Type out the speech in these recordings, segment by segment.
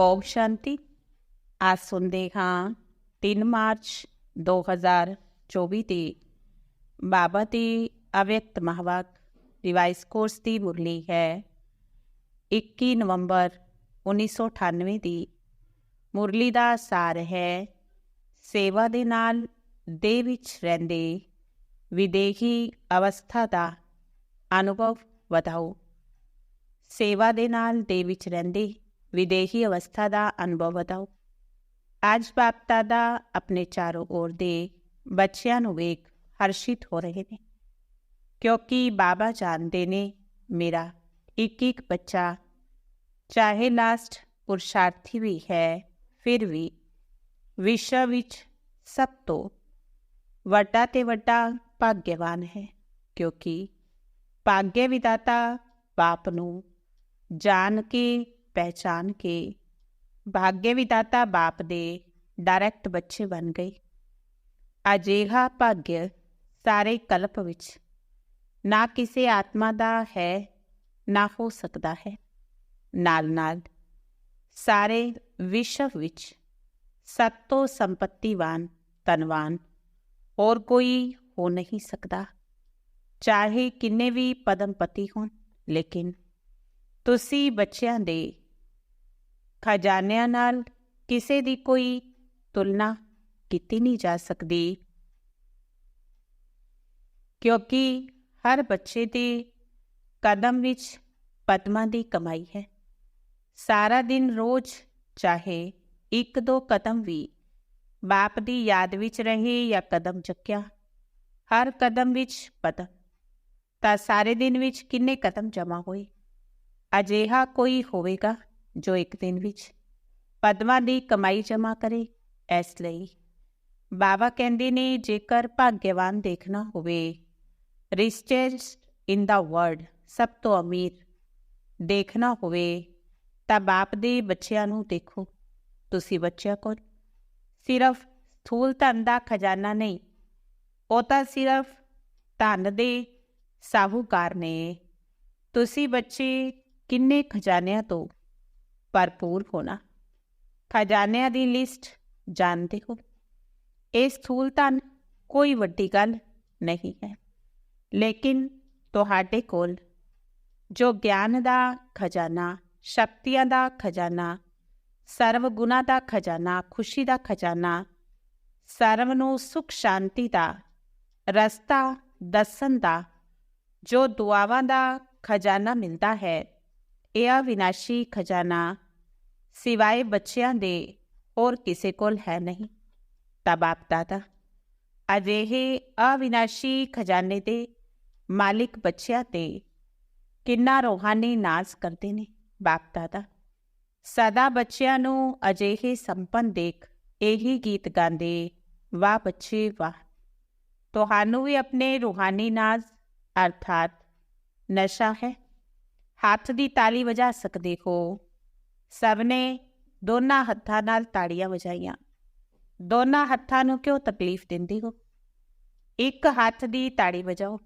ਓਮ ਸ਼ਾਂਤੀ। ਅੱਜ ਸੁਣਦੇ ਹਾਂ 3 ਮਾਰਚ 2024 ਦੀ ਬਾਬਾ ਦੀ ਅਵਿਅਕਤ ਮਹਾਵਾਕ ਰਿਵਾਈਸ ਕੋਰਸ ਦੀ ਮੁਰਲੀ ਹੈ। 21 ਨਵੰਬਰ 1998 ਦੀ ਮੁਰਲੀ ਦਾ ਸਾਰ ਹੈ। ਸੇਵਾ ਦੇ ਨਾਲ ਦੇ ਵਿੱਚ ਰਹਿੰਦੇ ਵਿਦੇਹੀ ਅਵਸਥਾ ਦਾ ਅਨੁਭਵ ਵਧਾਓ। ਸੇਵਾ ਦੇ ਨਾਲ ਦੇ ਵਿੱਚ ਰਹਿੰਦੇ ਵਿਦੇਹੀ ਅਵਸਥਾ ਦਾ ਅਨੁਭਵ ਵਧਾਓ ਅੱਜ ਬਾਪਤਾ ਦਾ ਆਪਣੇ ਚਾਰੋਂ ओर ਦੇ ਬੱਚਿਆਂ ਨੂੰ ਵੇਖ ਹਰਸ਼ਿਤ ਹੋ ਰਹੇ ਨੇ ਕਿਉਂਕਿ ਬਾਬਾ ਜਾਣਦੇ ਨੇ ਮੇਰਾ ਇੱਕ ਇੱਕ ਬੱਚਾ ਚਾਹੇ ਲਾਸਟ ਪੁਰਸ਼ਾਰਥੀ ਵੀ ਹੈ ਫਿਰ ਵੀ ਵਿਸ਼ਵ ਵਿੱਚ ਸਭ ਤੋਂ ਵੱਡਾ ਤੇ ਵੱਡਾ ਭਾਗਿਆਵਾਨ ਹੈ ਕਿਉਂਕਿ ਭਾਗਯ ਵਿਦਾਤਾ ਬਾਪ ਨੂੰ ਜਾਣ ਕੇ ਪਹਿਚਾਨ ਕੇ ਭਾਗਯ ਵਿਦਾਤਾ ਬਾਪ ਦੇ ਡਾਇਰੈਕਟ ਬੱਚੇ ਬਣ ਗਏ ਅਜਿਹਾ ਭਾਗਯ ਸਾਰੇ ਕਲਪ ਵਿੱਚ ਨਾ ਕਿਸੇ ਆਤਮਾ ਦਾ ਹੈ, ਨਾ ਹੋ ਸਕਦਾ ਹੈ। ਨਾਲ ਨਾਲ ਸਾਰੇ ਵਿਸ਼ਵ ਵਿੱਚ ਸਤ ਤੋਂ ਸੰਪਤੀਵਾਨ, ਧਨਵਾਨ ਹੋਰ ਕੋਈ ਹੋ ਨਹੀਂ ਸਕਦਾ। ਚਾਹੇ ਕਿੰਨੇ ਵੀ ਪਦਮਪਤੀ ਹੋਣ, ਲੇਕਿਨ ਤੁਸੀਂ ਬੱਚਿਆਂ ਦੇ ਖਜ਼ਾਨਿਆਂ ਨਾਲ ਕਿਸੇ ਦੀ ਕੋਈ ਤੁਲਨਾ ਕੀਤੀ ਨਹੀਂ ਜਾ ਸਕਦੀ। ਕਿਉਂਕਿ ਹਰ ਬੱਚੇ ਦੇ ਕਦਮ ਵਿੱਚ ਪਦਮਾਂ ਦੀ ਕਮਾਈ ਹੈ। ਸਾਰਾ ਦਿਨ ਰੋਜ਼ ਚਾਹੇ ਇੱਕ ਦੋ ਕਦਮ ਵੀ ਬਾਪ ਦੀ ਯਾਦ ਵਿੱਚ ਰਹੇ ਜਾਂ ਕਦਮ ਚੱਕਿਆ, ਹਰ ਕਦਮ ਵਿੱਚ ਪਦਮ। ਤਾਂ ਸਾਰੇ ਦਿਨ ਵਿੱਚ ਕਿੰਨੇ ਕਦਮ ਜਮਾ ਹੋਏ? ਅਜਿਹਾ ਕੋਈ ਹੋਵੇਗਾ? ਜੋ ਇੱਕ ਦਿਨ ਵਿੱਚ ਪਦਮਾਂ ਦੀ ਕਮਾਈ ਜਮਾ ਕਰੇ ਇਸ ਲਈ। ਬਾਬਾ ਕਹਿੰਦੇ ਨੇ, ਜੇਕਰ ਭਾਗਿਆਵਾਨ ਦੇਖਣਾ ਹੋਵੇ ਰਿਚੈਸਟ ਇਨ ਦਾ ਵਰਲਡ ਸਭ ਤੋਂ ਅਮੀਰ ਦੇਖਣਾ ਹੋਵੇ, ਤਾਂ ਬਾਪ ਦੇ ਬੱਚਿਆਂ ਨੂੰ ਦੇਖੋ। ਤੁਸੀਂ ਬੱਚਿਆਂ ਕੋਲ ਸਿਰਫ ਥੂਲ ਧਨ ਦਾ ਖਜ਼ਾਨਾ ਨਹੀਂ, ਉਹ ਤਾਂ ਸਿਰਫ ਧਨ ਦੇ ਸਾਹੂਕਾਰ ਨੇ। ਤੁਸੀਂ ਬੱਚੇ ਕਿੰਨੇ ਖਜ਼ਾਨਿਆਂ ਤੋਂ ਭਰਪੂਰ ਹੋਣਾ। ਖਜ਼ਾਨਿਆਂ ਦੀ ਲਿਸਟ ਜਾਣਦੇ ਹੋ। ਇਹ ਸਥੂਲ ਧਨ ਕੋਈ ਵੱਡੀ ਗੱਲ ਨਹੀਂ ਹੈ। ਲੇਕਿਨ ਤੁਹਾਡੇ ਕੋਲ ਜੋ ਗਿਆਨ ਦਾ ਖਜ਼ਾਨਾ, ਸ਼ਕਤੀਆਂ ਦਾ ਖਜ਼ਾਨਾ, ਸਰਵ ਗੁਣਾ ਦਾ ਖਜ਼ਾਨਾ, ਖੁਸ਼ੀ ਦਾ ਖਜ਼ਾਨਾ, ਸਰਵ ਨੂੰ ਸੁਖ ਸ਼ਾਂਤੀ ਦਾ ਰਸਤਾ ਦੱਸਣ ਦਾ ਜੋ ਦੁਆਵਾਂ ਦਾ ਖਜ਼ਾਨਾ ਮਿਲਦਾ ਹੈ ਇਹ ਅਵਿਨਾਸ਼ੀ ਖਜ਼ਾਨਾ ਸਿਵਾਏ ਬੱਚਿਆਂ ਦੇ ਹੋਰ ਕਿਸੇ ਕੋਲ ਹੈ ਨਹੀਂ। ਤਾਂ ਬਾਪ ਦਾਦਾ, ਅਜਿਹੇ ਅਵਿਨਾਸ਼ੀ ਖਜ਼ਾਨੇ ਦੇ ਮਾਲਿਕ ਬੱਚਿਆਂ ਤੇ ਕਿੰਨਾ ਰੋਹਾਨੀ ਨਾਜ਼ ਕਰਦੇ ਨੇ ਬਾਪ ਦਾਦਾ। ਸਦਾ ਬੱਚਿਆਂ ਨੂੰ ਅਜਿਹੇ ਸੰਪਨ ਦੇਖ ਇਹੀ ਗੀਤ ਗਾਉਂਦੇ, ਵਾਹ ਬੱਚੇ ਵਾਹ। ਤੁਹਾਨੂੰ ਵੀ ਆਪਣੇ ਰੂਹਾਨੀ ਨਾਜ਼ ਅਰਥਾਤ ਨਸ਼ਾ ਹੈ। ਹੱਥ ਦੀ ਤਾਲੀ ਵਜਾ ਸਕਦੇ ਹੋ। ਸਭ ਨੇ ਦੋਨਾਂ ਹੱਥਾਂ ਨਾਲ ਤਾੜੀਆਂ ਵਜਾਈਆਂ। ਦੋਨਾਂ ਹੱਥਾਂ ਨੂੰ ਕਿਉਂ ਤਕਲੀਫ ਦਿੰਦੇ ਹੋ? ਇੱਕ ਹੱਥ ਦੀ ਤਾੜੀ ਵਜਾਓ,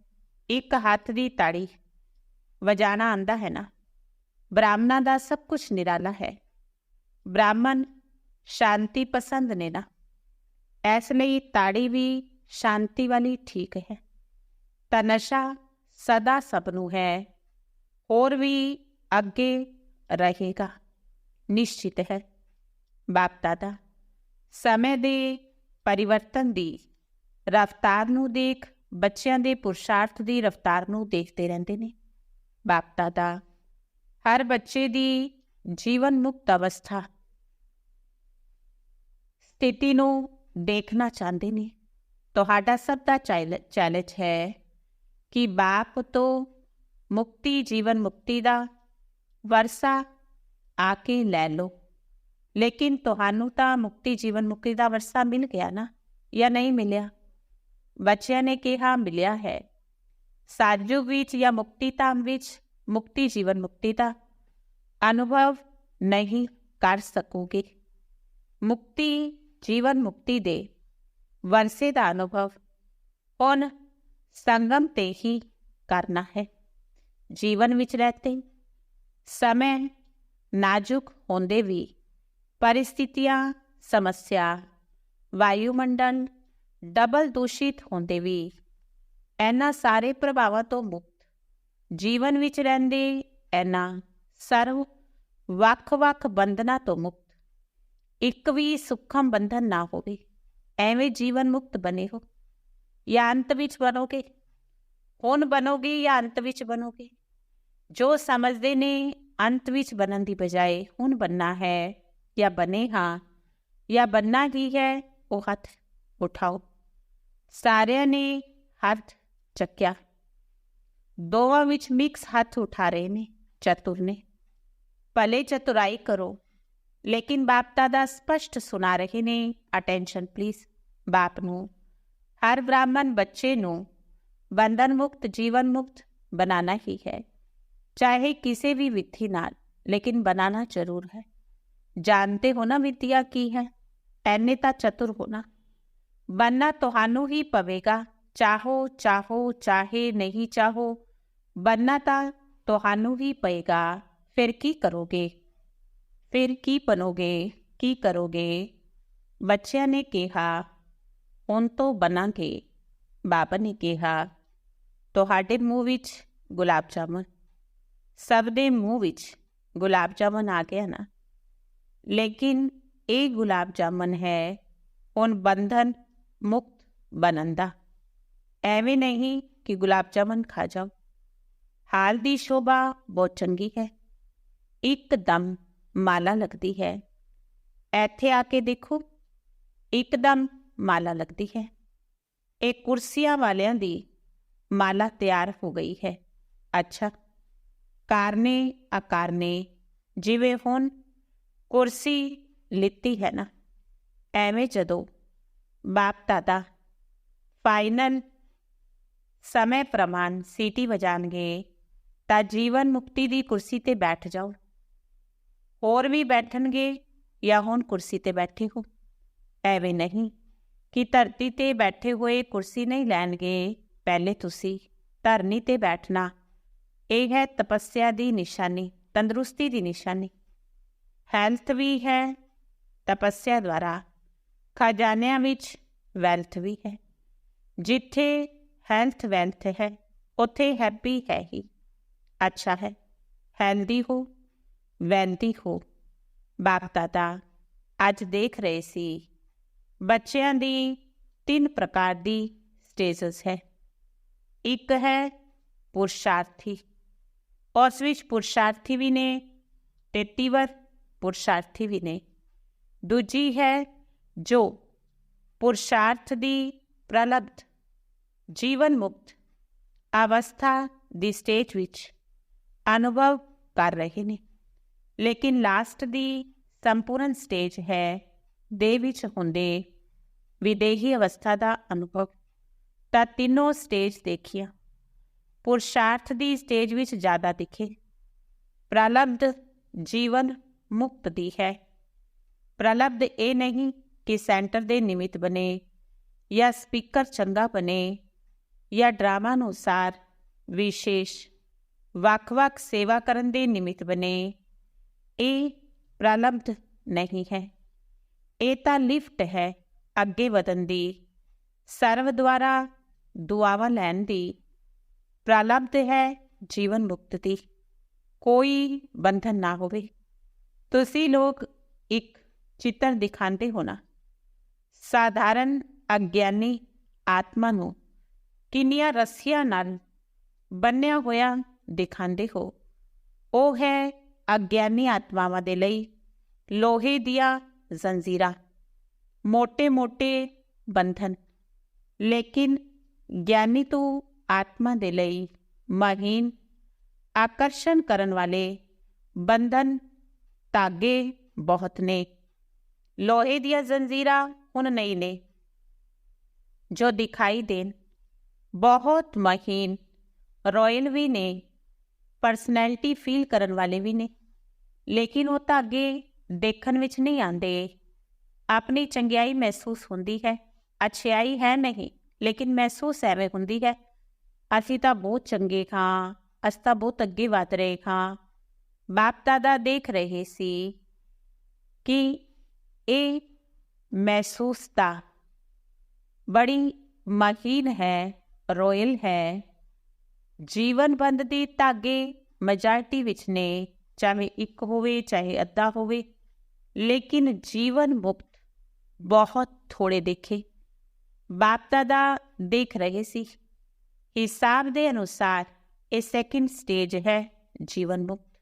ਇੱਕ ਹੱਥ ਦੀ ਤਾੜੀ ਵਜਾਣਾ ਆਂਦਾ ਹੈ ਨਾ? ਬ੍ਰਾਹਮਣਾਂ ਦਾ ਸਭ ਕੁਝ ਨਿਰਾਲਾ ਹੈ। ਬ੍ਰਾਹਮਣ ਸ਼ਾਂਤੀ ਪਸੰਦ ਨੇ ਨਾ? ਇਸ ਲਈ ਤਾੜੀ ਵੀ ਸ਼ਾਂਤੀ ਵਾਲੀ ਠੀਕ ਹੈ। ਤਾਂ ਨਸ਼ਾ ਸਦਾ ਸਭ ਨੂੰ ਹੈ। ਹੋਰ ਵੀ ਅੱਗੇ ਰਹੇਗਾ। ਨਿਸ਼ਚਿਤ ਹੈ ਬਾਪ ਦਾਦਾ ਸਮੇਂ ਦੇ ਪਰਿਵਰਤਨ ਦੀ ਰਫ਼ਤਾਰ ਨੂੰ ਦੇਖ, ਬੱਚਿਆਂ ਦੇ ਪੁਰਸ਼ਾਰਥ ਦੀ ਰਫ਼ਤਾਰ ਨੂੰ ਦੇਖਦੇ ਰਹਿੰਦੇ ਨੇ। ਬਾਪ ਦਾਦਾ ਹਰ ਬੱਚੇ ਦੀ ਜੀਵਨ ਮੁਕਤ ਅਵਸਥਾ ਸਥਿਤੀ ਨੂੰ ਦੇਖਣਾ ਚਾਹੁੰਦੇ ਨੇ। ਤੁਹਾਡਾ ਸਭ ਦਾ ਚੈਲੰਜ ਹੈ ਕਿ ਬਾਪ ਤੋਂ ਮੁਕਤੀ ਜੀਵਨ ਮੁਕਤੀ ਦਾ ਵਰਸਾ ਆ ਕੇ ਲੈ ਲਓ ਲੇਕਿਨ ਤੁਹਾਨੂੰ ਤਾਂ ਮੁਕਤੀ ਜੀਵਨ ਮੁਕਤੀ ਦਾ ਵਰਸਾ ਮਿਲ ਗਿਆ ਨਾ ਜਾਂ ਨਹੀਂ ਮਿਲਿਆ ਬੱਚਿਆਂ ਨੇ ਕਿਹਾ ਮਿਲਿਆ ਹੈ ਸਾਜੁਗ ਵਿੱਚ ਜਾਂ ਮੁਕਤੀ ਧਾਮ ਵਿੱਚ ਮੁਕਤੀ ਜੀਵਨ ਮੁਕਤੀ ਦਾ ਅਨੁਭਵ ਨਹੀਂ ਕਰ ਸਕੋਗੇ ਮੁਕਤੀ ਜੀਵਨ ਮੁਕਤੀ ਦੇ ਵਰਸੇ ਦਾ ਅਨੁਭਵ ਹੁਣ ਸੰਗਮ ਤੇ ਹੀ ਕਰਨਾ ਹੈ ਜੀਵਨ ਵਿੱਚ ਰਹਤੇ, ਸਮੇਂ ਨਾਜ਼ੁਕ ਹੁੰਦੇ ਵੀ, ਪਰਿਸਥਿਤੀਆਂ, ਸਮੱਸਿਆ ਵਾਯੂਮੰਡਲ ਡਬਲ ਦੂਸ਼ਿਤ ਹੁੰਦੇ ਵੀ, ਇਹਨਾਂ ਸਾਰੇ ਪ੍ਰਭਾਵਾਂ ਤੋਂ ਮੁਕਤ, ਜੀਵਨ ਵਿੱਚ ਰਹਿੰਦੇ ਇਹਨਾਂ ਸਰਵ ਵੱਖ-ਵੱਖ ਬੰਧਨਾਂ ਤੋਂ ਮੁਕਤ, ਇੱਕ ਵੀ ਸੁਖਮ ਬੰਧਨ ਨਾ ਹੋਵੇ, ਐਵੇਂ ਜੀਵਨ ਮੁਕਤ ਬਣੇ ਹੋ ਜਾਂ ਅੰਤ ਵਿੱਚ ਬਣੋਗੇ। ਹੁਣ ਬਣੋਗੇ ਜਾਂ ਅੰਤ ਵਿੱਚ ਬਣੋਗੇ? ਜੋ ਸਮਝਦੇ ਨੇ, ਅੰਤ ਵਿੱਚ ਬਣਨ ਦੀ ਬਜਾਏ ਹੁਣ ਬੰਨਾ ਹੈ ਜਾਂ ਬਨੇ ਹਾਂ, ਜਾਂ ਬੰਨਾ ਹੀ ਹੈ? ਉਹ ਹੱਥ ਉਠਾਓ। ਸਾਰਿਆਂ ਨੇ ਹੱਥ ਚੱਕਿਆ। ਦੋਵਾਂ ਵਿੱਚ ਮਿਕਸ ਹੱਥ ਉਠਾ ਰਹੇ ਨੇ, ਚਤੁਰ ਨੇ। ਭਲੇ ਚਤੁਰਾਈ ਕਰੋ, ਲੇਕਿਨ ਬਾਪ ਦਾ ਸਪਸ਼ਟ ਸੁਣਾ ਰਹੇ ਨੇ ਅਟੈਂਸ਼ਨ ਪਲੀਜ਼ ਬਾਪ ਨੂੰ, ਹਰ ਬ੍ਰਾਹਮਣ ਬੱਚੇ ਨੂੰ ਬੰਧਨ ਮੁਕਤ ਜੀਵਨ ਮੁਕਤ ਬਣਾਣਾ ਹੀ ਹੈ ਚਾਹੇ ਕਿਸੇ ਵੀ ਵਿਧੀ ਨਾਲ ਲੇਕਿਨ ਬਣਾਣਾ ਜ਼ਰੂਰ ਹੈ ਜਾਣਦੇ ਹੋ ਨਾ ਵਿਦਿਆ ਕੀ ਹੈ ਐਨੇ ਤਾਂ ਚਤੁਰ ਹੋਣਾ बनना ਤੁਹਾਨੂੰ ਹੀ ਪਵੇਗਾ ਚਾਹੋ ਚਾਹੋ ਚਾਹੇ ਨਹੀਂ ਚਾਹੋ बनना ਤਾਂ ਤੁਹਾਨੂੰ ਹੀ ਪਏਗਾ ਫਿਰ ਕੀ ਕਰੋਗੇ ਫਿਰ ਕੀ ਬਣੋਗੇ ਕੀ ਕਰੋਗੇ ਬੱਚਿਆਂ ਨੇ ਕਿਹਾ ਹੁਣ ਤੋਂ ਬਣਾਂਗੇ ਬਾਬਾ ਨੇ ਕਿਹਾ ਤੁਹਾਡੇ ਮੂੰਹ ਵਿੱਚ ਗੁਲਾਬ ਜਾਮਨ। ਸਭ ਦੇ ਮੂੰਹ ਵਿੱਚ ਗੁਲਾਬ ਜਾਮਨ ਆ ਗਿਆ ਨਾ। ਲੇਕਿਨ ਇਹ ਗੁਲਾਬ ਜਾਮਨ ਹੈ, ਹੁਣ ਬੰਧਨ ਮੁਕਤ ਬਣਨ ਦਾ। ਐਵੇਂ ਨਹੀਂ ਕਿ ਗੁਲਾਬ ਜਾਮਨ ਖਾ ਜਾਓ। ਹਾਲ ਦੀ ਸ਼ੋਭਾ ਬਹੁਤ ਚੰਗੀ ਹੈ। ਇੱਕਦਮ ਮਾਲਾ ਲੱਗਦੀ ਹੈ। ਇੱਥੇ ਆ ਕੇ ਦੇਖੋ, ਇੱਕਦਮ ਮਾਲਾ ਲੱਗਦੀ ਹੈ। ਇਹ ਕੁਰਸੀਆਂ ਵਾਲਿਆਂ ਦੀ ਮਾਲਾ ਤਿਆਰ ਹੋ ਗਈ ਹੈ ਅੱਛਾ ਕਾਰਨੇ ਆਕਾਰਨੇ ਜਿਵੇਂ ਹੁਣ ਕੁਰਸੀ ਲਿੱਤੀ ਹੈ ਨਾ ਐਵੇਂ ਜਦੋਂ ਬਾਪ ਦਾਦਾ ਫਾਈਨਲ ਸਮੇਂ ਪ੍ਰਮਾਣ ਸੀਟੀ ਵਜਾਣਗੇ ਤਾਂ ਜੀਵਨ ਮੁਕਤੀ ਦੀ ਕੁਰਸੀ ਤੇ ਬੈਠ ਜਾਓ ਹੋਰ ਵੀ ਬੈਠਣਗੇ ਜਾਂ ਹੁਣ ਕੁਰਸੀ ਤੇ ਬੈਠੇ ਹੋ ਐਵੇਂ ਨਹੀਂ ਕਿ ਧਰਤੀ ਤੇ ਬੈਠੇ ਹੋਏ ਕੁਰਸੀ ਨਹੀਂ ਲੈਣਗੇ ਪਹਿਲੇ ਤੁਸੀਂ ਧਰਨੀ ਤੇ ਬੈਠਣਾ। ਇਹ ਹੈ ਤਪੱਸਿਆ ਦੀ ਨਿਸ਼ਾਨੀ, ਤੰਦਰੁਸਤੀ ਦੀ ਨਿਸ਼ਾਨੀ। ਹੈਲਥ ਵੀ ਹੈ ਤਪੱਸਿਆ ਦੁਆਰਾ। ਖਜ਼ਾਨਿਆਂ ਵਿੱਚ ਵੈਲਥ ਵੀ ਹੈ। ਜਿੱਥੇ ਹੈਲਥ ਵੈਲਥ ਹੈ, ਉੱਥੇ ਹੈਪੀ ਹੈ ਹੀ। ਅੱਛਾ ਹੈ, ਹੈਲਦੀ ਹੋ, ਵੈਲਦੀ ਹੋ। ਬਾਪ ਦਾਦਾ, ਅੱਜ ਦੇਖ ਰਹੇ ਸੀ, ਬੱਚਿਆਂ ਦੀ ਤਿੰਨ ਪ੍ਰਕਾਰ ਦੀ ਸਟੇਜਸ ਹੈ। ਇੱਕ ਹੈ ਪੁਰਸ਼ਾਰਥੀ। ਉਸ ਵਿੱਚ ਪੁਰਸ਼ਾਰਥੀ ਵੀ ਨੇ ਤੇਤੀਵਰ ਪੁਰਸ਼ਾਰਥੀ ਵੀ ਨੇ। ਦੂਜੀ ਹੈ ਜੋ ਪੁਰਸ਼ਾਰਥ ਦੀ ਪ੍ਰਲਬਧ, ਜੀਵਨ ਮੁਕਤ ਅਵਸਥਾ ਦੀ ਸਟੇਜ ਵਿੱਚ ਅਨੁਭਵ ਕਰ ਰਹੇ ਨੇ। ਲੇਕਿਨ ਲਾਸਟ ਦੀ ਸੰਪੂਰਨ ਸਟੇਜ ਹੈ ਦੇ ਵਿੱਚ ਹੁੰਦੇ ਵਿਦੇਹੀ ਅਵਸਥਾ ਦਾ ਅਨੁਭਵ। ਤਾਂ ਤਿੰਨੋਂ ਸਟੇਜ ਦੇਖੀਆਂ। ਪੁਰਸ਼ਾਰਥ ਦੀ ਸਟੇਜ ਵਿੱਚ ਜ਼ਿਆਦਾ ਦਿਖੇ। ਪ੍ਰਲਬਧ ਜੀਵਨ ਮੁਕਤ ਦੀ ਹੈ। ਪ੍ਰਲਬਧ ਇਹ ਨਹੀਂ ਕਿ ਸੈਂਟਰ ਦੇ ਨਿਮਿਤ ਬਣੇ ਜਾਂ ਸਪੀਕਰ ਚੰਗਾ ਬਣੇ ਜਾਂ ਡਰਾਮਾ ਅਨੁਸਾਰ ਵਿਸ਼ੇਸ਼, ਵੱਖ-ਵੱਖ ਸੇਵਾ ਕਰਨ ਦੇ ਨਿਮਿਤ ਬਣੇ। ਇਹ ਪ੍ਰਲਬਧ ਨਹੀਂ ਹੈ। ਇਹ ਤਾਂ ਲਿਫਟ ਹੈ ਅੱਗੇ ਵਧਣ ਦੀ। ਸਰਵ ਦੁਆਰਾ ਦੁਆਵਾਂ ਲੈਣ ਦੀ ਪ੍ਰਾਲਬਧ ਹੈ, ਜੀਵਨ ਮੁਕਤ ਦੀ। ਕੋਈ ਬੰਧਨ ਨਾ ਹੋਵੇ। ਤੁਸੀਂ ਲੋਕ ਇੱਕ ਚਿੱਤਰ ਦਿਖਾਉਂਦੇ ਹੋ ਨਾ। ਸਾਧਾਰਨ ਅਗਿਆਨੀ ਆਤਮਾ ਨੂੰ ਕਿੰਨੀਆਂ ਰਸੀਆਂ ਨਾਲ ਬੰਨਿਆ ਹੋਇਆ ਦਿਖਾਉਂਦੇ ਹੋ। ਉਹ ਹੈ ਅਗਿਆਨੀ ਆਤਮਾਵਾਂ ਦੇ ਲਈ ਲੋਹੇ ਦੀਆਂ ਜ਼ੰਜੀਰਾਂ। ਮੋٹے ਮੋٹے ਬੰਧਨ। ਲੇਕਿਨ ਗਿਆਨੀ ਤੋਂ ਆਤਮਾ ਦੇ ਲਈ ਮਹੀਨ ਆਕਰਸ਼ਣ ਕਰਨ ਵਾਲੇ ਬੰਧਨ ਧਾਗੇ ਬਹੁਤ ਨੇ। ਲੋਹੇ ਦੀਆਂ ਜ਼ੰਜੀਰਾਂ ਹੁਣ ਨਹੀਂ ਨੇ, ਜੋ ਦਿਖਾਈ ਦੇਣ। ਬਹੁਤ ਮਹੀਨ ਰਾਇਲ ਵੀ ਨੇ, ਪਰਸਨੈਲਿਟੀ ਫੀਲ ਕਰਨ ਵਾਲੇ ਵੀ ਨੇ। ਲੇਕਿਨ ਉਹ ਧਾਗੇ ਦੇਖਣ ਵਿੱਚ ਨਹੀਂ ਆਉਂਦੇ। ਆਪਣੀ ਚੰਗਿਆਈ ਮਹਿਸੂਸ ਹੁੰਦੀ ਹੈ, ਅਛਿਆਈ ਹੈ ਨਹੀਂ। ਲੇਕਿਨ ਮਹਿਸੂਸ ਐਵੇਂ ਹੁੰਦੀ ਹੈ, ਅਸੀਂ ਤਾਂ ਬਹੁਤ ਚੰਗੇ ਖਾਂ, ਅਸੀਂ ਤਾਂ ਬਹੁਤ ਅੱਗੇ ਵਧ ਰਹੇ ਖਾਂ। ਬਾਪ ਦਾਦਾ ਦੇਖ ਰਹੇ ਸੀ ਕਿ ਇਹ ਮਹਿਸੂਸਤਾ ਬੜੀ ਮਹੀਨ ਹੈ, ਰੋਇਲ ਹੈ। ਜੀਵਨ ਬੰਦ ਦੀ ਧਾਗੇ ਮੈਜੋਰਟੀ ਵਿੱਚ ਨੇ, ਚਾਹੇ ਇੱਕ ਹੋਵੇ, ਚਾਹੇ ਅੱਧਾ ਹੋਵੇ, ਲੇਕਿਨ ਜੀਵਨ ਮੁਕਤ ਬਹੁਤ ਥੋੜੇ ਦੇਖੇ। ਬਾਪ ਦਾਦਾ ਦੇਖ ਰਹੇ ਸੀ। ਹਿਸਾਬ ਦੇ ਅਨੁਸਾਰ ਇਹ ਸੈਕਿੰਡ ਸਟੇਜ ਹੈ ਜੀਵਨ ਮੁਕਤ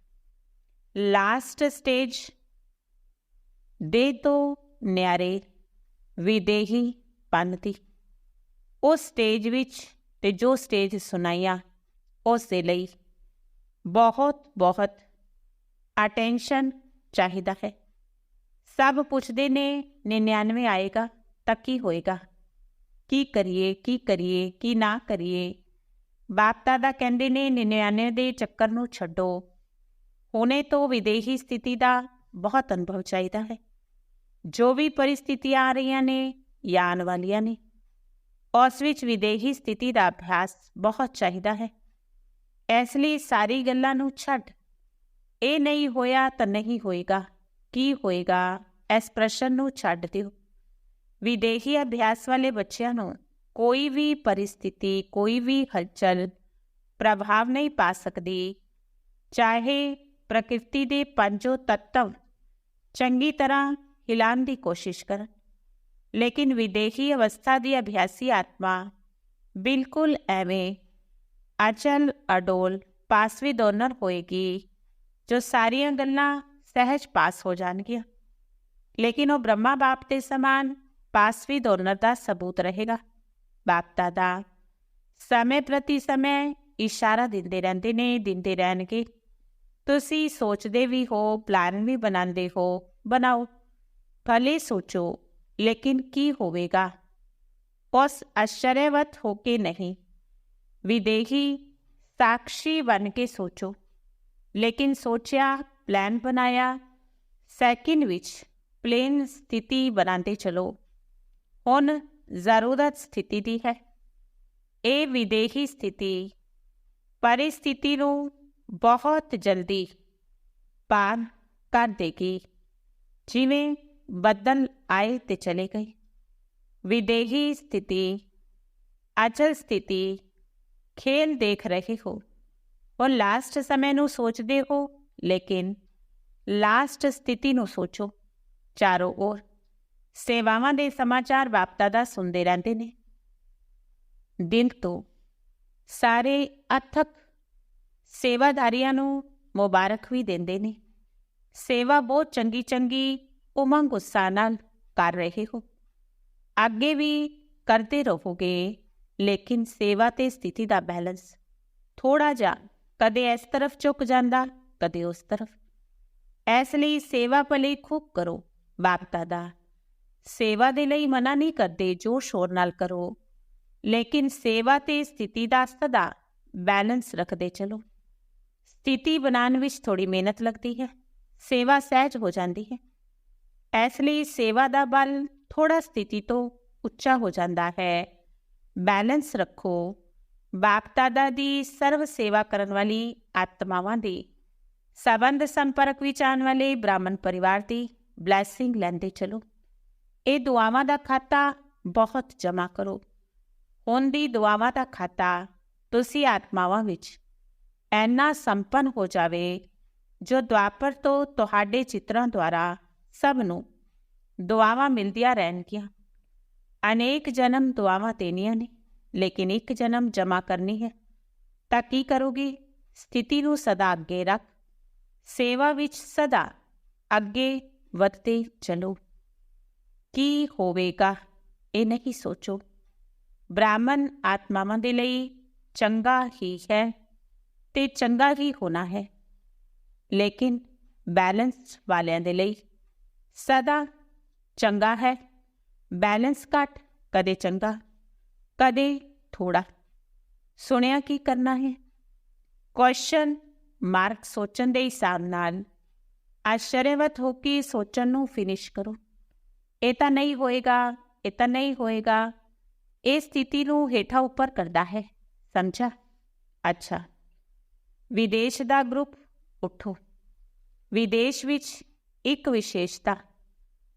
ਲਾਸਟ ਸਟੇਜ ਦੇ ਤੋਂ ਨਿਆਰੇ, ਵਿਦੇਹੀ ਪੰਨਤੀ ਉਸ ਸਟੇਜ ਵਿੱਚ ਤੇ ਜੋ ਸਟੇਜ ਸੁਣਾਇਆ ਉਸ ਦੇ ਲਈ ਬਹੁਤ ਬਹੁਤ ਅਟੈਂਸ਼ਨ ਚਾਹੀਦਾ ਹੈ। ਸਭ ਪੁੱਛਦੇ ਨੇ 99 ਆਏਗਾ ਤਾਂ ਕੀ ਹੋਏਗਾ? ਕੀ ਕਰੀਏ ਕੀ ਕਰੀਏ, ਕੀ ਨਾ ਕਰੀਏ। ਬਾਪ ਦਾਦਾ ਕਹਿੰਦੇ ਨੇ 99 ਦੇ ਚੱਕਰ ਨੂੰ ਛੱਡੋ। ਹੁਣੇ ਤੋਂ ਵਿਦੇਹੀ ਸਥਿਤੀ ਦਾ ਬਹੁਤ ਅਨੁਭਵ ਚਾਹੀਦਾ ਹੈ। ਜੋ ਵੀ ਪਰਿਸਥਿਤੀਆਂ ਆ ਰਹੀਆਂ ਨੇ, ਜਾਂ ਆਉਣ ਵਾਲੀਆਂ ਨੇ, ਉਸ ਵਿੱਚ ਵਿਦੇਹੀ ਸਥਿਤੀ ਦਾ ਅਭਿਆਸ ਬਹੁਤ ਚਾਹੀਦਾ ਹੈ। ਇਸ ਲਈ ਸਾਰੀ ਗੱਲਾਂ ਨੂੰ ਛੱਡ। ਇਹ ਨਹੀਂ ਹੋਇਆ ਤਾਂ ਨਹੀਂ ਹੋਏਗਾ। ਕੀ ਹੋਏਗਾ? ਇਸ ਪ੍ਰਸ਼ਨ ਨੂੰ ਛੱਡ ਦਿਓ। ਵਿਦੇਹੀ ਅਭਿਆਸ ਵਾਲੇ ਬੱਚਿਆਂ ਨੂੰ ਕੋਈ ਵੀ ਪਰਿਸਥਿਤੀ ਕੋਈ ਵੀ ਹਲਚਲ ਪ੍ਰਭਾਵ ਨਹੀਂ ਪਾ ਸਕਦੀ ਚਾਹੇ ਪ੍ਰਕਿਰਤੀ ਦੇ ਪੰਜੋ ਤੱਤਵ ਚੰਗੀ ਤਰ੍ਹਾਂ ਹਿਲਾਉਣ ਦੀ ਕੋਸ਼ਿਸ਼ ਕਰਨ ਲੇਕਿਨ ਵਿਦੇਹੀ ਅਵਸਥਾ ਦੀ ਅਭਿਆਸੀ ਆਤਮਾ ਬਿਲਕੁਲ ਐਵੇਂ ਅਚਲ ਅਡੋਲ ਪਾਸਵੀ ਦੋਨਰ ਹੋਏਗੀ ਜੋ ਸਾਰੀਆਂ ਗੱਲਾਂ ਸਹਿਜ ਪਾਸ ਹੋ ਜਾਣਗੀਆਂ ਲੇਕਿਨ ਉਹ ਬ੍ਰਹਮਾ ਬਾਪ ਦੇ ਸਮਾਨ ਪਾਸਵੀ ਦੋਨਰ ਦਾ ਸਬੂਤ ਰਹੇਗਾ ਬਾਪ ਦਾਦਾ ਸਮੇਂ ਪ੍ਰਤੀ ਸਮੇਂ ਇਸ਼ਾਰਾ ਦਿੰਦੇ ਰਹਿੰਦੇ ਨੇ ਦਿੰਦੇ ਰਹਿਣਗੇ ਤੁਸੀਂ ਸੋਚਦੇ ਵੀ ਹੋ ਪਲਾਨ ਵੀ ਬਣਾਉਂਦੇ ਹੋ ਬਣਾਓ ਭਲੇ ਸੋਚੋ ਲੇਕਿਨ ਕੀ ਹੋਵੇਗਾ ਉਸ ਅਸ਼ਰਯਵਤ ਹੋ ਕੇ ਨਹੀਂ ਵਿਦੇਹੀ ਸਾਖੀ ਬਣ ਕੇ ਸੋਚੋ ਲੇਕਿਨ ਸੋਚਿਆ ਪਲਾਨ ਬਣਾਇਆ ਸੈਕਿੰਡ ਵਿੱਚ ਪਲੇਨ ਸਥਿਤੀ ਬਣਾਉਂਦੇ ਚਲੋ ਹੁਣ ਜ਼ਰੂਰਤ ਸਥਿਤੀ ਦੀ ਹੈ। ਇਹ ਵਿਦੇਹੀ ਸਥਿਤੀ, ਪਰਿਸਥਿਤੀ ਨੂੰ ਬਹੁਤ ਜਲਦੀ ਪਾਰ ਕਰ ਦੇਗੀ। ਜਿਵੇਂ ਬੱਦਲ ਆਏ ਤੇ ਚਲੇ ਗਏ। ਵਿਦੇਹੀ ਸਥਿਤੀ, ਅਚਲ ਸਥਿਤੀ, ਖੇਲ ਦੇਖ ਰਹੇ ਹੋ। ਉਹ ਲਾਸਟ ਸਮੇਂ ਨੂੰ ਸੋਚਦੇ ਹੋ, ਲੇਕਿਨ ਲਾਸਟ ਸਥਿਤੀ ਨੂੰ ਸੋਚੋ, ਚਾਰੋਂ ओर ਸੇਵਾਵਾਂ ਦੇ ਸਮਾਚਾਰ ਬਾਪਤਾ ਦਾ ਸੁਣਦੇ ਰਹਿੰਦੇ ਨੇ। ਦਿਨ ਤੋਂ ਸਾਰੇ ਅਥਕ ਸੇਵਾਦਾਰੀਆਂ ਨੂੰ ਮੁਬਾਰਕ ਵੀ ਦਿੰਦੇ ਨੇ। ਸੇਵਾ ਬਹੁਤ ਚੰਗੀ ਚੰਗੀ ਉਮੰਗ ਉਤਸ਼ਾਹ ਨਾਲ ਕਰ ਰਹੇ ਹੋ। ਅੱਗੇ ਵੀ ਕਰਦੇ ਰਹੋਗੇ, ਲੇਕਿਨ ਸੇਵਾ ਤੇ ਸਥਿਤੀ ਦਾ ਬੈਲੈਂਸ ਥੋੜਾ ਜਿਹਾ ਕਦੇ ਇਸ ਤਰਫ ਝੁਕ ਜਾਂਦਾ, ਕਦੇ ਉਸ ਤਰਫ। ਇਸ ਲਈ ਸੇਵਾ ਭਲੇ ਖੂਬ ਕਰੋ ਬਾਪਤਾ ਦਾ ਸੇਵਾ ਦੇ ਲਈ ਮਨਾ ਨਹੀਂ ਕਰਦੇ ਜੋ ਸ਼ੋਰ ਨਾਲ ਕਰੋ। ਲੇਕਿਨ ਸੇਵਾ ਤੇ ਸਥਿਤੀ ਦਾ ਸਦਾ ਬੈਲੈਂਸ ਰੱਖਦੇ ਚਲੋ। ਸਥਿਤੀ ਬਣਾਉਣ ਵਿੱਚ ਥੋੜੀ ਮਿਹਨਤ ਲੱਗਦੀ ਹੈ। ਸੇਵਾ ਸਹਿਜ ਹੋ ਜਾਂਦੀ ਹੈ। ਇਸ ਲਈ ਸੇਵਾ ਦਾ ਬਲ ਥੋੜਾ ਸਥਿਤੀ ਤੋਂ ਉੱਚਾ ਹੋ ਜਾਂਦਾ ਹੈ। ਬੈਲੈਂਸ ਰੱਖੋ। ਬਾਪ ਦਾਦਾ ਦੀ ਸਰਵ ਸੇਵਾ ਕਰਨ ਵਾਲੀ ਆਤਮਾਵਾਂ ਦੀ, ਸਬੰਧ ਸੰਪਰਕ ਵਿੱਚ ਆਉਣ ਵਾਲੇ ਬ੍ਰਾਹਮਣ ਪਰਿਵਾਰ ਦੀ ਬਲੇਸਿੰਗ ਲੈਂਦੇ ਚਲੋ। ਇਹ ਦੁਆਵਾਂ ਦਾ ਖਾਤਾ ਬਹੁਤ ਜਮਾ ਕਰੋ। ਹੁਣ ਦੀ ਦੁਆਵਾਂ ਦਾ ਖਾਤਾ ਤੁਸੀਂ ਆਤਮਾਵਾਂ ਵਿੱਚ ਐਨਾ ਸੰਪਨ ਹੋ ਜਾਵੇ, ਜੋ ਦੁਆਪਰ ਤੋਂ ਤੁਹਾਡੇ ਚਿੱਤਰਾਂ ਦੁਆਰਾ ਸਭ ਨੂੰ ਦੁਆਵਾਂ ਮਿਲਦੀਆਂ ਰਹਿਣਗੀਆਂ। ਅਨੇਕ ਜਨਮ ਦੁਆਵਾਂ ਦੇਣੀਆਂ ਨੇ, ਲੇਕਿਨ ਇੱਕ ਜਨਮ ਜਮਾ ਕਰਨੀ ਹੈ। ਤਾਂ ਕੀ ਕਰੋਗੇ? ਸਥਿਤੀ ਨੂੰ ਸਦਾ ਅੱਗੇ ਰੱਖ। ਸੇਵਾ ਵਿੱਚ ਸਦਾ ਅੱਗੇ ਵਧਦੇ ਚਲੋ। ਕੀ ਹੋਵੇਗਾ? ਇਹ ਨਹੀਂ ਸੋਚੋ। ਬ੍ਰਾਹਮਣ ਆਤਮਾਵਾਂ ਦੇ ਲਈ ਚੰਗਾ ਹੀ ਹੈ ਤੇ ਚੰਗਾ ਹੀ ਹੋਣਾ ਹੈ। ਲੇਕਿਨ ਬੈਲੈਂਸ ਵਾਲਿਆਂ ਦੇ ਲਈ ਸਦਾ ਚੰਗਾ ਹੈ। ਬੈਲੈਂਸ ਘਟ, ਕਦੇ ਚੰਗਾ, ਕਦੇ ਥੋੜਾ ਸੁਣਿਆ ਕੀ ਕਰਨਾ ਹੈ? ਕੁਐਸਚਨ ਮਾਰਕ ਸੋਚਣ ਦੇ ਹਿਸਾਬ ਨਾਲ ਆਸ਼ਰਯਵਤ ਹੋ ਕੇ ਸੋਚਣ ਨੂੰ ਫਿਨਿਸ਼ ਕਰੋ। ਇਹ ਤਾਂ ਨਹੀਂ ਹੋਏਗਾ ਇਹ ਤਾਂ ਨਹੀਂ ਹੋਏਗਾ। ਇਹ ਸਥਿਤੀ ਨੂੰ ਹੇਠਾਂ ਉੱਪਰ ਕਰਦਾ ਹੈ ਸਮਝਾ ਅੱਛਾ। ਵਿਦੇਸ਼ ਦਾ ਗਰੁੱਪ, ਉਠੋ। ਵਿਦੇਸ਼ ਵਿੱਚ ਇੱਕ ਵਿਸ਼ੇਸ਼ਤਾ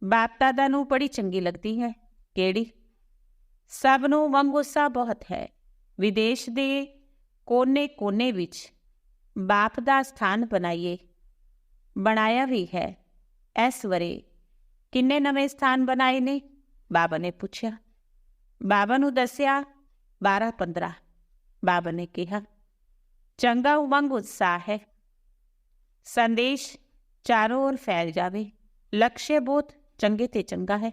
ਬਾਪ ਦਾਦਾ ਨੂੰ ਬੜੀ ਚੰਗੀ ਲੱਗਦੀ ਹੈ। ਕਿਹੜੀ? ਸਭ ਨੂੰ ਵੰਗੁੱਸਾ ਬਹੁਤ ਹੈ। ਵਿਦੇਸ਼ ਦੇ ਕੋਨੇ-ਕੋਨੇ ਵਿੱਚ ਬਾਪ ਦਾ ਸਥਾਨ ਬਣਾਈਏ। ਬਣਾਇਆ ਵੀ ਹੈ। ਇਸ ਵਰੇ ਕਿੰਨੇ ਨਵੇਂ ਸਥਾਨ ਬਣਾਏ ਨੇ ਬਾਬਾ ਨੇ ਪੁੱਛਿਆ ਬਾਬਾ ਨੂੰ ਦੱਸਿਆ 12 15 ਬਾਬਾ ਨੇ ਕਿਹਾ ਚੰਗਾ ਉਮੰਗ ਉਤਸ਼ਾਹ ਹੈ ਸੰਦੇਸ਼ ਚਾਰੋਂ ओर ਫੈਲ ਜਾਵੇ ਲਕਸ਼ਯ ਬਹੁਤ ਚੰਗੇ ਤੇ ਚੰਗਾ ਹੈ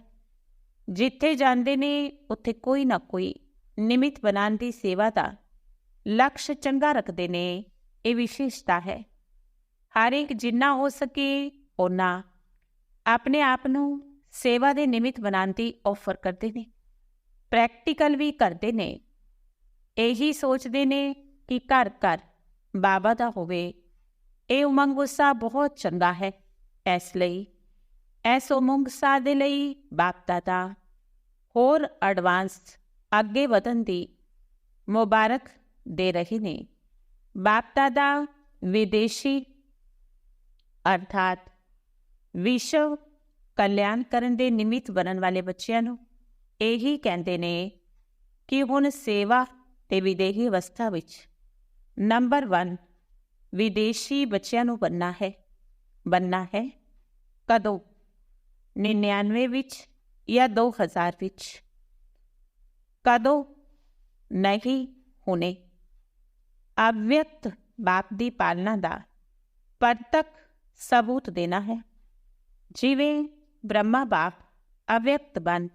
ਜਿੱਥੇ ਜਾਂਦੇ ਨੇ ਉੱਥੇ ਕੋਈ ਨਾ ਕੋਈ ਨਿਮਿਤ ਬਣਾਉਣ ਦੀ ਸੇਵਾ ਦਾ ਲਕਸ਼ ਚੰਗਾ ਰੱਖਦੇ ਨੇ ਇਹ ਵਿਸ਼ੇਸ਼ਤਾ ਹੈ ਹਰ ਇੱਕ ਜਿੰਨਾ ਹੋ ਸਕੇ ਉਹਨਾਂ ਆਪਣੇ ਆਪ ਨੂੰ ਸੇਵਾ ਦੇ ਨਿਮਿਤ ਬਣਾਉਣ ਦੀ ਆਫਰ ਕਰਦੇ ਨੇ। ਪ੍ਰੈਕਟੀਕਲ ਵੀ ਕਰਦੇ ਨੇ। ਇਹੀ ਸੋਚਦੇ ਨੇ ਕਿ ਘਰ ਘਰ ਬਾਬਾ ਦਾ ਹੋਵੇ। ਇਹ ਉਮੰਗ ਉਤਸ਼ਾਹ ਬਹੁਤ ਚੰਗਾ ਹੈ। ਇਸ ਲਈ, ਇਸ ਉਮੰਗ ਉਤਸ਼ਾਹ ਦੇ ਲਈ ਬਾਪ ਦਾਦਾ ਹੋਰ ਐਡਵਾਂਸ ਅੱਗੇ ਵਧਣ ਦੀ ਮੁਬਾਰਕ ਦੇ ਰਹੇ ਨੇ। ਬਾਪ ਦਾਦਾ ਵਿਦੇਸ਼ੀ ਅਰਥਾਤ ਵਿਸ਼ਵ ਕਲਿਆਣ ਕਰਨ ਦੇ ਨਿਮਿਤ ਬਣਨ ਵਾਲੇ ਬੱਚਿਆਂ ਨੂੰ ਇਹੀ ਕਹਿੰਦੇ ਨੇ ਕਿ ਹੁਣ ਸੇਵਾ ਤੇ ਵਿਦੇਹੀ ਅਵਸਥਾ ਵਿੱਚ ਨੰਬਰ 1 ਵਿਦੇਸ਼ੀ ਬੱਚਿਆਂ ਨੂੰ ਬੰਨਾ ਹੈ ਬੰਨਾ ਹੈ ਕਦੋਂ 99 ਵਿੱਚ ਜਾਂ 2000 ਵਿੱਚ ਕਦੋਂ ਨਹੀਂ ਹੁਣੇ ਅਵਿਅਕਤ ਬਾਪ ਦੀ ਪਾਲਣਾ ਦਾ ਪਰਤਕ ਸਬੂਤ ਦੇਣਾ ਹੈ ਜਿਵੇਂ ਬ੍ਰਹਮਾ ਬਾਪ ਅਵਿਅਕਤ ਬੰਦ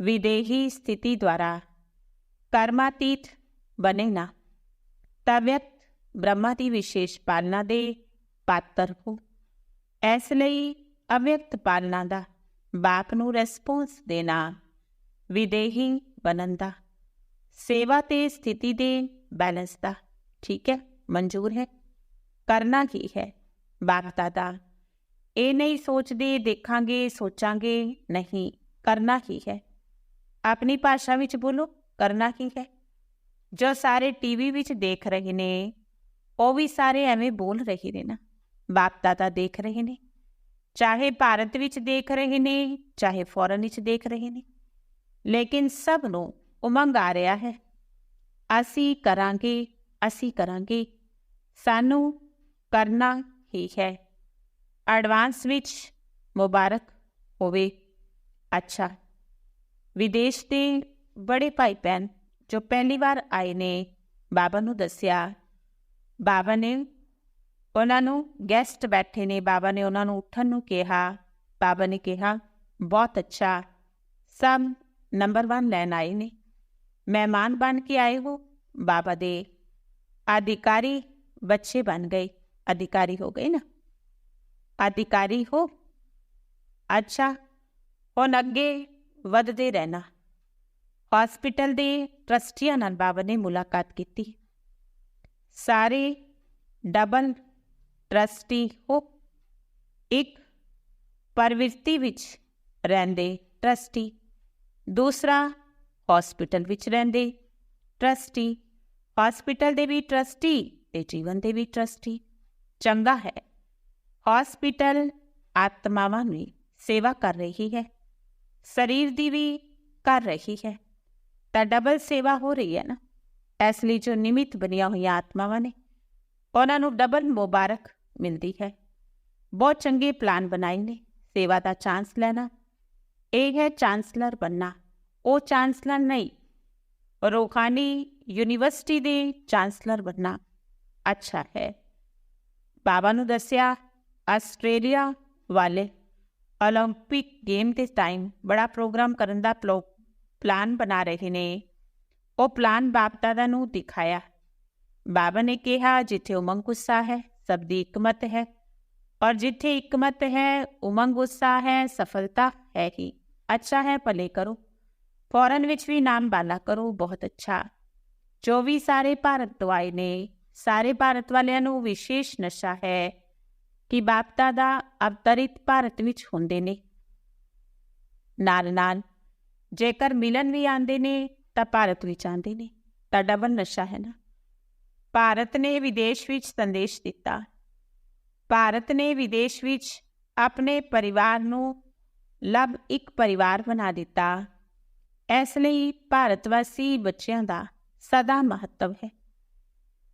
ਵਿਦੇਹੀ ਸਥਿਤੀ ਦੁਆਰਾ ਕਰਮਾਤੀਤ ਬਨੇ ਨਾ ਤਵਿਅਕਤ ਬ੍ਰਹਮਾ ਦੀ ਵਿਸ਼ੇਸ਼ ਪਾਲਣਾ ਦੇ ਪਾਤਰ ਹੋ। ਇਸ ਲਈ ਅਵਿਅਕਤ ਪਾਲਣਾ ਦਾ ਬਾਪ ਨੂੰ ਰਿਸਪੌਂਸ ਦੇਣਾ, ਵਿਦੇਹੀ ਬਣਨ ਦਾ, ਸੇਵਾ ਤੇ ਸਥਿਤੀ ਦੇ ਬੈਲੈਂਸ ਦਾ, ਠੀਕ ਹੈ, ਮਨਜ਼ੂਰ ਹੈ। ਕਰਨਾ ਕੀ ਹੈ? ਬਾਪ ਦਾ ਇਹ ਨਹੀਂ ਸੋਚਦੇ, ਦੇਖਾਂਗੇ, ਸੋਚਾਂਗੇ, ਨਹੀਂ, ਕਰਨਾ ਹੀ ਹੈ? ਆਪਣੀ ਭਾਸ਼ਾ ਵਿੱਚ ਬੋਲੋ, ਕਰਨਾ ਕੀ ਹੈ? ਜੋ ਸਾਰੇ ਟੀਵੀ ਵਿੱਚ ਦੇਖ ਰਹੇ ਨੇ, ਉਹ ਵੀ ਸਾਰੇ ਐਵੇਂ ਬੋਲ ਰਹੇ ਨੇ ਨਾ। ਬਾਪ ਦਾਦਾ ਦੇਖ ਰਹੇ ਨੇ, ਚਾਹੇ ਭਾਰਤ ਵਿੱਚ ਦੇਖ ਰਹੇ ਨੇ, ਚਾਹੇ ਫੋਰਨ ਵਿੱਚ ਦੇਖ ਰਹੇ ਨੇ। ਲੇਕਿਨ ਸਭ ਨੂੰ ਉਮੰਗ ਆ ਰਿਹਾ ਹੈ। ਅਸੀਂ ਕਰਾਂਗੇ ਅਸੀਂ ਕਰਾਂਗੇ, ਸਾਨੂੰ ਕਰਨਾ ਹੀ ਹੈ। ਐਡਵਾਂਸ ਵਿੱਚ ਮੁਬਾਰਕ ਹੋਵੇ। ਅੱਛਾ, ਵਿਦੇਸ਼ ਦੇ ਬੜੇ ਭਾਈ ਭੈਣ ਜੋ ਪਹਿਲੀ ਵਾਰ ਆਏ ਨੇ, ਬਾਬਾ ਨੂੰ ਦੱਸਿਆ। ਬਾਬਾ ਨੇ ਉਹਨਾਂ ਨੂੰ ਗੈਸਟ ਬੈਠੇ ਨੇ, ਬਾਬਾ ਨੇ ਉਹਨਾਂ ਨੂੰ ਉੱਠਣ ਨੂੰ ਕਿਹਾ। ਬਾਬਾ ਨੇ ਕਿਹਾ, ਬਹੁਤ ਅੱਛਾ, ਸਭ ਨੰਬਰ 1 ਲੈਣ ਆਏ ਨੇ। ਮਹਿਮਾਨ ਬਣ ਕੇ ਆਏ ਹੋ ਬਾਬਾ ਦੇ। ਅਧਿਕਾਰੀ ਬੱਚੇ ਬਣ ਗਏ ਅਧਿਕਾਰੀ ਹੋ ਗਏ ਨਾ? ਅਧਿਕਾਰੀ ਹੋ। ਅੱਛਾ, ਹੁਣ ਅੱਗੇ ਵਧਦੇ ਰਹਿਣਾ। ਹਸਪੀਟਲ ਦੇ ਟਰਸਟੀਆਂ ਨਾਲ ਬਾਬਾ ਨੇ ਮੁਲਾਕਾਤ ਕੀਤੀ। ਸਾਰੇ ਡਬਲ ਟਰਸਟੀ ਹੋ। ਇੱਕ ਪਰਵਿਰਤੀ ਵਿੱਚ ਰਹਿੰਦੇ ਟਰਸਟੀ ਦੂਸਰਾ ਹਸਪੀਟਲ ਵਿੱਚ ਰਹਿੰਦੇ ਟਰਸਟੀ ਹਸਪੀਟਲ ਦੇ ਵੀ ਟਰਸਟੀ ਤੇ ਜੀਵਨ ਦੇ ਵੀ ਟਰਸਟੀ ਚੰਗਾ ਹੈ। ਹਸਪੀਟਲ ਆਤਮਾਵਾਂ ਦੀ ਸੇਵਾ ਕਰ ਰਹੀ ਹੈ। ਸਰੀਰ ਦੀ ਵੀ ਕਰ ਰਹੀ ਹੈ। ਤਾਂ ਡਬਲ ਸੇਵਾ ਹੋ ਰਹੀ ਹੈ ਨਾ। ਇਸ ਲਈ ਜੋ ਨਿਮਿਤ ਬਣੀਆਂ ਹੋਈਆਂ ਆਤਮਾਵਾਂ ਨੇ, ਉਹਨਾਂ ਨੂੰ ਡਬਲ ਮੁਬਾਰਕ ਮਿਲਦੀ ਹੈ। ਬਹੁਤ ਚੰਗੇ ਪਲਾਨ ਬਣਾਏ ਨੇ। ਸੇਵਾ ਦਾ ਚਾਂਸ ਲੈਣਾ। ਇਹ ਹੈ ਚਾਂਸਲਰ ਬੰਨਾ ਉਹ ਚਾਂਸਲਰ ਨਹੀਂ ਰੋਖਾਨੀ ਯੂਨੀਵਰਸਿਟੀ ਦੇ ਚਾਂਸਲਰ ਬਣਨਾ ਅੱਛਾ ਹੈ। ਬਾਬਾ ਨੂੰ ਦੱਸਿਆ ਆਸਟ੍ਰੇਲੀਆ ਵਾਲੇ 올림픽 ਗੇਮ ਦੇ ਟਾਈਮ ਬੜਾ ਪ੍ਰੋਗਰਾਮ ਕਰਨ ਦਾ ਪਲਾਨ ਬਣਾ ਰਹੇ ਨੇ ਉਹ ਪਲਾਨ ਬਾਪ ਦਾਦਾ ਨੂੰ ਦਿਖਾਇਆ ਬਾਬਾ ਨੇ ਕਿਹਾ ਜਿੱਥੇ ਉਮੰਗ ਗੁੱਸਾ ਹੈ ਸਭ ਦੀ ਇਕਮਤ ਹੈ ਔਰ ਜਿੱਥੇ ਇਕਮਤ ਹੈ ਉਮੰਗ ਗੁੱਸਾ ਹੈ ਸਫਲਤਾ ਹੈ ਹੀ ਅੱਛਾ ਹੈ ਭਲੇ ਕਰੋ ਫੌਰਨ ਵਿੱਚ ਵੀ ਨਾਮ ਬਾਲਾ ਕਰੋ ਬਹੁਤ ਅੱਛਾ ਜੋ ਵੀ ਸਾਰੇ ਭਾਰਤ ਤੋਂ ਆਏ ਨੇ ਸਾਰੇ ਭਾਰਤ ਵਾਲਿਆਂ ਨੂੰ ਵਿਸ਼ੇਸ਼ ਨਸ਼ਾ ਹੈ ਕਿ ਬਾਪਤਾ ਦਾ ਅਵਤਰਿਤ ਭਾਰਤ ਵਿੱਚ ਹੁੰਦੇ ਨੇ। ਨਾਲ ਨਾਲ ਜੇਕਰ ਮਿਲਨ ਵੀ ਆਂਦੇ ਨੇ, ਤਾਂ ਭਾਰਤ ਵਿੱਚ ਆਂਦੇ ਨੇ। ਤਾਂ ਡਬਲ ਨਸ਼ਾ ਹੈ ਨਾ। ਭਾਰਤ ਨੇ ਵਿਦੇਸ਼ ਵਿੱਚ ਸੰਦੇਸ਼ ਦਿੱਤਾ। ਭਾਰਤ ਨੇ ਵਿਦੇਸ਼ ਵਿੱਚ ਆਪਣੇ ਪਰਿਵਾਰ ਨੂੰ ਲਬ ਇੱਕ ਪਰਿਵਾਰ ਬਣਾ ਦਿੱਤਾ। ਇਸ ਲਈ ਭਾਰਤ ਵਾਸੀ ਬੱਚਿਆਂ ਦਾ ਸਦਾ ਮਹੱਤਵ ਹੈ।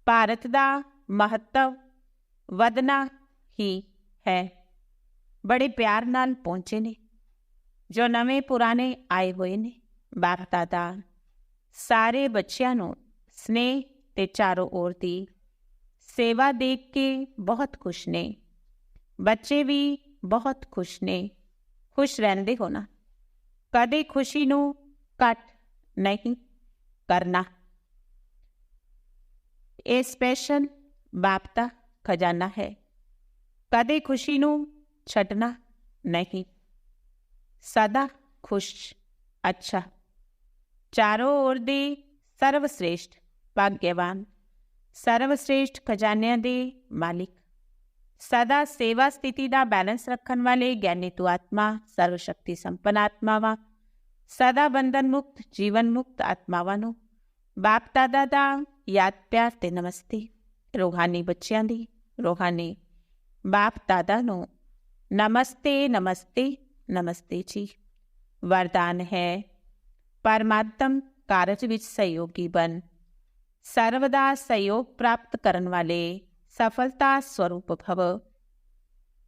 ਭਾਰਤ ਦਾ ਮਹੱਤਵ ਵਧਣਾ ਹੀ ਹੈ ਬੜੇ ਪਿਆਰ ਨਾਲ ਪਹੁੰਚੇ ਨੇ ਜੋ ਨਵੇਂ ਪੁਰਾਣੇ ਆਏ ਹੋਏ ਨੇ ਬਾਪ ਦਾਦਾ ਸਾਰੇ ਬੱਚਿਆਂ ਨੂੰ ਸਨੇਹ ਤੇ ਚਾਰੋਂ ओर ਦੀ ਸੇਵਾ ਦੇਖ ਕੇ ਬਹੁਤ ਖੁਸ਼ ਨੇ ਬੱਚੇ ਵੀ ਬਹੁਤ ਖੁਸ਼ ਨੇ ਖੁਸ਼ ਰਹਿੰਦੇ ਹੋ ਨਾ ਕਦੇ ਖੁਸ਼ੀ ਨੂੰ ਕੱਟ ਨਹੀਂ ਕਰਨਾ ਇਹ ਸਪੈਸ਼ਲ ਬਾਪ ਦਾ ਖਜ਼ਾਨਾ ਹੈ ਕਦੇ ਖੁਸ਼ੀ ਨੂੰ ਛੱਡਣਾ ਨਹੀਂ। ਸਦਾ ਖੁਸ਼, ਅੱਛਾ। ਚਾਰੋਂ ओर ਦੇ ਸਰਵਸ਼੍ਰੇਸ਼ਟ ਭਾਗਿਆਵਾਨ ਸਰਵਸ਼੍ਰੇਸ਼ਟ ਖਜ਼ਾਨਿਆਂ ਦੇ ਮਾਲਿਕ। ਸਦਾ ਸੇਵਾ ਸਥਿਤੀ ਦਾ ਬੈਲੈਂਸ ਰੱਖਣ ਵਾਲੇ ਗਿਆਨੀ ਤੂ ਆਤਮਾ ਸਰਵ ਸ਼ਕਤੀ ਸੰਪਨ ਆਤਮਾਵਾਂ। ਸਦਾ ਬੰਧਨ ਮੁਕਤ, ਜੀਵਨ ਮੁਕਤ ਆਤਮਾਵਾਂ ਨੂੰ। ਬਾਪ ਦਾਦਾ ਦਾ ਯਾਦ ਪਿਆਰ ਤੇ ਨਮਸਤੇ। ਰੋਹਾਨੀ ਬੱਚਿਆਂ ਦੀ, ਰੋਹਾਨੀ ਬਾਪ ਦਾਦਾ ਨੂੰ, ਨਮਸਤੇ ਨਮਸਤੇ ਨਮਸਤੇ ਜੀ। ਵਰਦਾਨ ਹੈ, ਪਰਮਾਤਮ ਕਾਰਜ ਵਿੱਚ ਸਹਿਯੋਗੀ ਬਨ ਸਰਵਦਾ ਸਹਿਯੋਗ ਪ੍ਰਾਪਤ ਕਰਨ ਵਾਲੇ ਸਫਲਤਾ ਸਰੂਪ ਭਵ।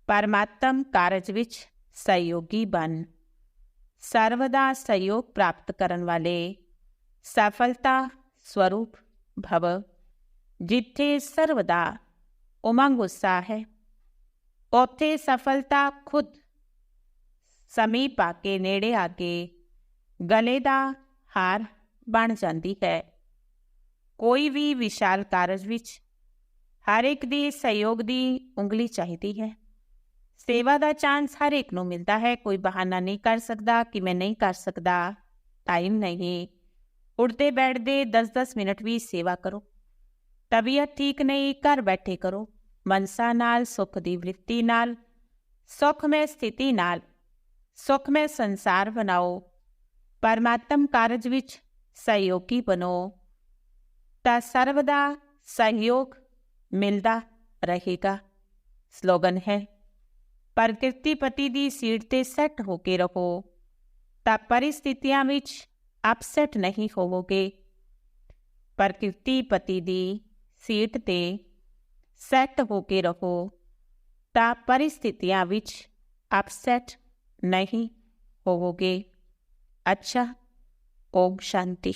ਪਰਮਾਤਮ ਕਾਰਜ ਵਿੱਚ ਸਹਿਯੋਗੀ ਬਨ ਸਰਵਦਾ ਸਹਿਯੋਗ ਪ੍ਰਾਪਤ ਕਰਨ ਵਾਲੇ ਸਫਲਤਾ ਸਵਰੂਪ ਭਵ। ਜਿੱਥੇ ਸਰਵਦਾ ਉਮੰਗ ਉਤਸ਼ਾਹ ਹੈ ਉੱਥੇ ਸਫਲਤਾ ਖੁਦ। ਸਮੀਪ ਆ ਕੇ ਨੇੜੇ ਆ ਕੇ ਗਲੇ ਦਾ ਹਾਰ ਬਣ ਜਾਂਦੀ ਹੈ। ਕੋਈ ਵੀ ਵਿਸ਼ਾਲ ਕਾਰਜ ਵਿੱਚ ਹਰ ਇੱਕ ਦੀ ਸਹਿਯੋਗ ਦੀ ਉਂਗਲੀ ਚਾਹੀਦੀ ਹੈ। ਸੇਵਾ ਦਾ ਚਾਂਸ ਹਰ ਇੱਕ ਨੂੰ ਮਿਲਦਾ ਹੈ। ਕੋਈ ਬਹਾਨਾ ਨਹੀਂ ਕਰ ਸਕਦਾ ਕਿ ਮੈਂ ਨਹੀਂ ਕਰ ਸਕਦਾ। ਟਾਈਮ ਨਹੀਂ। ਉੜਦੇ ਬੈਠਦੇ 10-10 ਮਿੰਟ ਵੀ ਸੇਵਾ ਕਰੋ। ਤਬੀਅਤ ਠੀਕ ਨਹੀਂ, ਘਰ ਬੈਠੇ ਕਰੋ। ਮਨਸਾ ਨਾਲ, ਸੁਖ ਦੀ ਵ੍ਰਿਤੀ ਨਾਲ ਸੁਖਮय ਸਥਿਤੀ ਨਾਲ ਸੁਖਮय ਸੰਸਾਰ ਬਣਾਓ, ਪਰਮਾਤਮ ਕਾਰਜ ਵਿੱਚ ਸਹਿਯੋਗੀ ਬਣੋ। ਤਾਂ ਸਰਵਦਾ ਸਹਿਯੋਗ ਮਿਲਦਾ ਰਹੇਗਾ। ਸਲੋਗਨ ਹੈ ਪ੍ਰਕਿਰਤੀ ਪਤੀ ਦੀ ਸੀਟ ਤੇ ਸੈੱਟ ਹੋ ਕੇ ਰਹੋ, ਤਾਂ ਪਰਿਸਥਿਤੀਆਂ ਵਿੱਚ ਅਪਸੈਟ ਨਹੀਂ ਹੋਵੋਗੇ। ਪ੍ਰਕਿਰਤੀ ਪਤੀ ਦੀ ਸੀਟ ਤੇ ਸੈੱਟ ਹੋ ਕੇ ਰਹੋ ਤਾਂ ਪਰਿਸਥਿਤੀਆਂ ਵਿੱਚ ਅਪਸੈਟ ਨਹੀਂ ਹੋਵੋਗੇ। ਅੱਛਾ ਓਮ ਸ਼ਾਂਤੀ।